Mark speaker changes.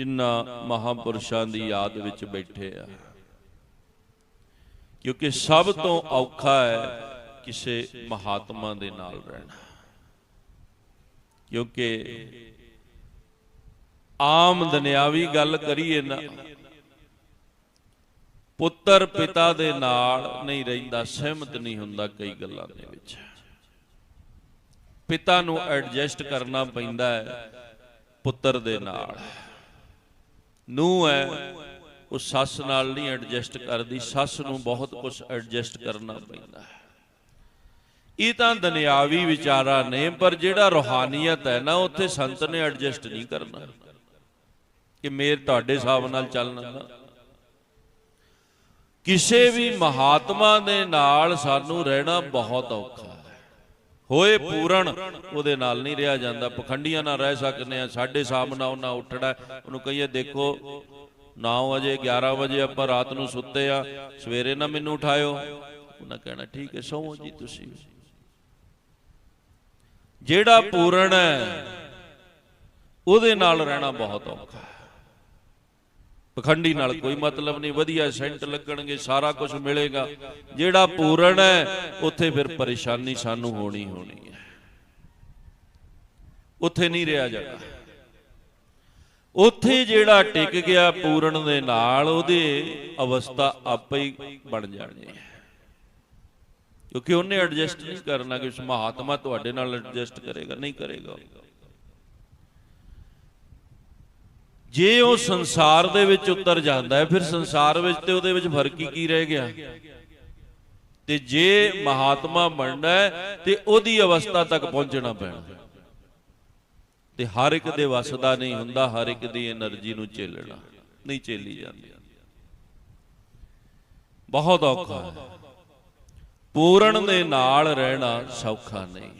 Speaker 1: ਜਿਨ੍ਹਾਂ ਮਹਾਪੁਰਸ਼ਾਂ ਦੀ ਯਾਦ ਵਿੱਚ ਬੈਠੇ ਆ। ਕਿਉਂਕਿ ਸਭ ਤੋਂ ਔਖਾ ਹੈ ਕਿਸੇ ਮਹਾਤਮਾ ਦੇ ਨਾਲ ਰਹਿਣਾ। ਕਿਉਂਕਿ ਆਮ ਦੁਨਿਆਵੀ ਗੱਲ ਕਰੀਏ ਨਾ, ਪੁੱਤਰ ਪਿਤਾ ਦੇ ਨਾਲ ਨਹੀਂ ਰਹਿੰਦਾ, ਸਹਿਮਤ ਨਹੀਂ ਹੁੰਦਾ ਕਈ ਗੱਲਾਂ ਦੇ ਵਿੱਚ। ਪਿਤਾ ਨੂੰ ਐਡਜਸਟ ਕਰਨਾ ਪੈਂਦਾ ਹੈ ਪੁੱਤਰ ਦੇ ਨਾਲ। ਨੂੰ ਹੈ, ਉਹ ਸੱਸ ਨਾਲ ਨਹੀਂ ਐਡਜਸਟ ਕਰਦੀ, ਸੱਸ ਨੂੰ ਬਹੁਤ ਕੁਝ ਐਡਜਸਟ ਕਰਨਾ ਪੈਂਦਾ ਹੈ। ਇਹ ਤਾਂ ਦੁਨਿਆਵੀ ਵਿਚਾਰਾ ਨੇ, ਪਰ ਜਿਹੜਾ ਰੋਹਾਨੀਅਤ ਹੈ ਨਾ, ਉੱਥੇ ਸੰਤ ਨੇ ਐਡਜਸਟ ਨਹੀਂ ਕਰਨਾ। ਕਿ ਮੇਰ ਤੁਹਾਡੇ ਹਿਸਾਬ ਨਾਲ ਚੱਲਣਾ ਕਿਸੇ ਵੀ ਮਹਾਤਮਾ ਦੇ ਨਾਲ ਸਾਨੂੰ ਰਹਿਣਾ ਬਹੁਤ ਔਖਾ ਹੋਏ ਪੂਰਨ, ਉਹਦੇ ਨਾਲ ਨਹੀਂ ਰਿਹਾ ਜਾਂਦਾ। ਪਖੰਡੀਆਂ ਨਾਲ ਰਹਿ ਸਕਦੇ ਆ ਸਾਡੇ ਹਿਸਾਬ ਉਹਨਾਂ ਉੱਠਣਾ ਉਹਨੂੰ ਕਹੀਏ, ਦੇਖੋ 9 ਵਜੇ 11 ਵਜੇ ਆਪਾਂ ਰਾਤ ਨੂੰ ਸੁੱਤੇ ਆ, ਸਵੇਰੇ ਨਾ ਮੈਨੂੰ ਉਠਾਇਓ। ਉਹਨਾਂ ਕਹਿਣਾ, ਠੀਕ ਹੈ, ਸੌਂ ਜੀ ਤੁਸੀਂ। ਜਿਹੜਾ ਪੂਰਨ ਹੈ, ਉਹਦੇ ਨਾਲ ਰਹਿਣਾ ਬਹੁਤ ਔਖਾ ਹੈ। ਪਖੰਡੀ ਨਾਲ ਕੋਈ ਮਤਲਬ ਨਹੀਂ, ਵਧੀਆ ਸੈਂਟ ਲੱਗਣਗੇ, ਸਾਰਾ ਕੁਝ ਮਿਲੇਗਾ। ਜਿਹੜਾ ਪੂਰਨ ਹੈ, ਉੱਥੇ ਫਿਰ ਪਰੇਸ਼ਾਨੀ ਸਾਨੂੰ ਹੋਣੀ ਹੋਣੀ ਹੈ। ਉੱਥੇ ਨਹੀਂ ਰਿਹਾ ਜਾਣਾ ਉੱਥੇ ਜਿਹੜਾ ਟਿਕ ਗਿਆ ਪੂਰਨ ਦੇ ਨਾਲ, ਉਹਦੇ ਅਵਸਥਾ ਆਪੇ ਹੀ ਬਣ ਜਾਣੀ ਹੈ। ਕਿਉਂਕਿ ਉਹਨੇ ਐਡਜਸਟ ਨਹੀਂ ਕਰਨਾ ਕਿ ਉਸ ਮਹਾਤਮਾ ਤੁਹਾਡੇ ਨਾਲ ਐਡਜਸਟ ਕਰੇਗਾ, ਨਹੀਂ ਕਰੇਗਾ। ਜੇ ਉਹ ਸੰਸਾਰ ਦੇ ਵਿੱਚ ਉਤਰ ਜਾਂਦਾ ਹੈ, ਫਿਰ ਸੰਸਾਰ ਵਿੱਚ ਤੇ ਉਹਦੇ ਵਿੱਚ ਫ਼ਰਕ ਹੀ ਕੀ ਰਹਿ ਗਿਆ? ਤੇ ਜੇ ਮਹਾਤਮਾ ਬਣਨਾ ਹੈ, ਤੇ ਉਹਦੀ ਅਵਸਥਾ ਤੱਕ ਪਹੁੰਚਣਾ ਪੈਣਾ। ਤੇ ਹਰ ਇੱਕ ਦੇ ਵੱਸ ਦਾ ਨਹੀਂ ਹੁੰਦਾ, ਹਰ ਇੱਕ ਦੀ એનર્ਜੀ ਨੂੰ ਝੇਲਣਾ, ਨਹੀਂ ਝੇਲੀ ਜਾਂਦੀ। ਬਹੁਤ ਔਖਾ ਹੈ। ਪੂਰਨ ਦੇ ਨਾਲ ਰਹਿਣਾ ਸੌਖਾ ਨਹੀਂ।